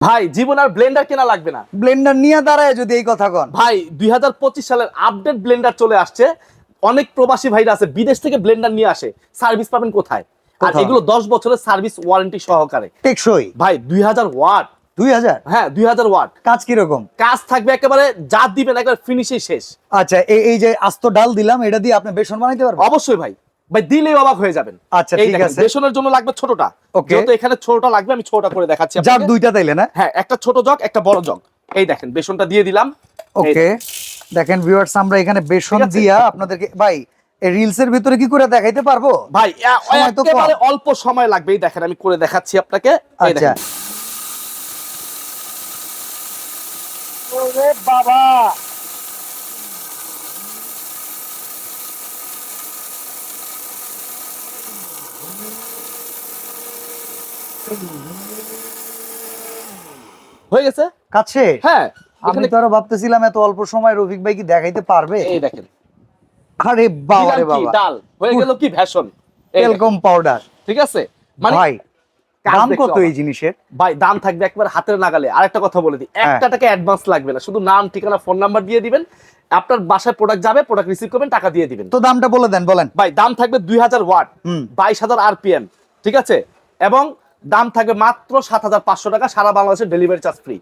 ভাই জীবন আর ব্লেন্ডার কেনা লাগবে না। ব্লেন্ডার নিয়ে দাঁড়ায় যদি এই কথা কন। ভাই দুই সালের আপডেট ব্লেন্ডার চলে আসছে। অনেক প্রবাসী ভাইরা আছে বিদেশ থেকে ব্লেন্ডার নিয়ে আসে। সার্ভিস পাবেন কোথায়? আর এগুলো দশ বছরের সার্ভিস ওয়ারেন্টি সহকারে। টেকসই? ভাই দুই হাজার ওয়াট। দুই হাজার? হ্যাঁ দুই হাজার ওয়াট। কাজ কীরকম? কাজ থাকবে একেবারে যা দিবেন একবার ফিনিশে শেষ। আচ্ছা এই এই যে আস্ত ডাল দিলাম এটা দিয়ে আপনি বেসন বানাইতে পারবেন? অবশ্যই ভাই। ভাই দিলেই অবাক হয়ে যাবেন। আচ্ছা, ঠিক আছে। বেসনের জন্য লাগবে ছোটটা। Okay. যেহেতু এখানে ছোটটা লাগবে আমি ছোটটা করে দেখাচ্ছি যার দুইটা তাইলে না? হ্যাঁ একটা ছোট জগ একটা বড় জগ। এই দেখেন বেসনটা দিয়ে দিলাম। ওকে। দেখেন ভিউয়ার্স আমরা এখানে বেসন দিয়া আপনাদেরকে ভাই এই রিলস এর ভিতরে কি করে দেখাইতে পারব? ভাই তো। একেবারে অল্প সময় লাগবে। এই দেখেন আমি করে দেখাচ্ছি আপনাকে। আচ্ছা। বাবা! হয়ে গেছে? কাছে? হ্যাঁ। আমি তো আরও ভাবতেছিলাম এত অল্প সময় রফিক ভাই কি দেখাইতে পারবে? এই দেখেন। আরে বাবা রে বাবা। ডাল। হয়ে গেল কি ভ্যাশন এলকম পাউডার ঠিক আছে? মানে দাম কত এই জিনিসের? ভাই দাম থাকবে একবার হাতের নাগালে। আরেকটা কথা বলে দিই। একটা টাকা অ্যাডভান্স লাগবে না। শুধু নাম ঠিকানা ফোন নাম্বার দিয়ে দিবেন। আপনার বাসায় প্রোডাক্ট যাবে প্রোডাক্ট রিসিভ করবেন টাকা দিয়ে দিবেন। তো দামটা বলে দেন বলেন। ভাই দাম থাকবে দুই হাজার ওয়াট বাইশ হাজার আরপিএম ঠিক আছে? এবং দাম থাকবে মাত্র সাত হাজার পাঁচশো টাকা সারা বাংলাদেশের ডেলিভারি চার্জ ফ্রি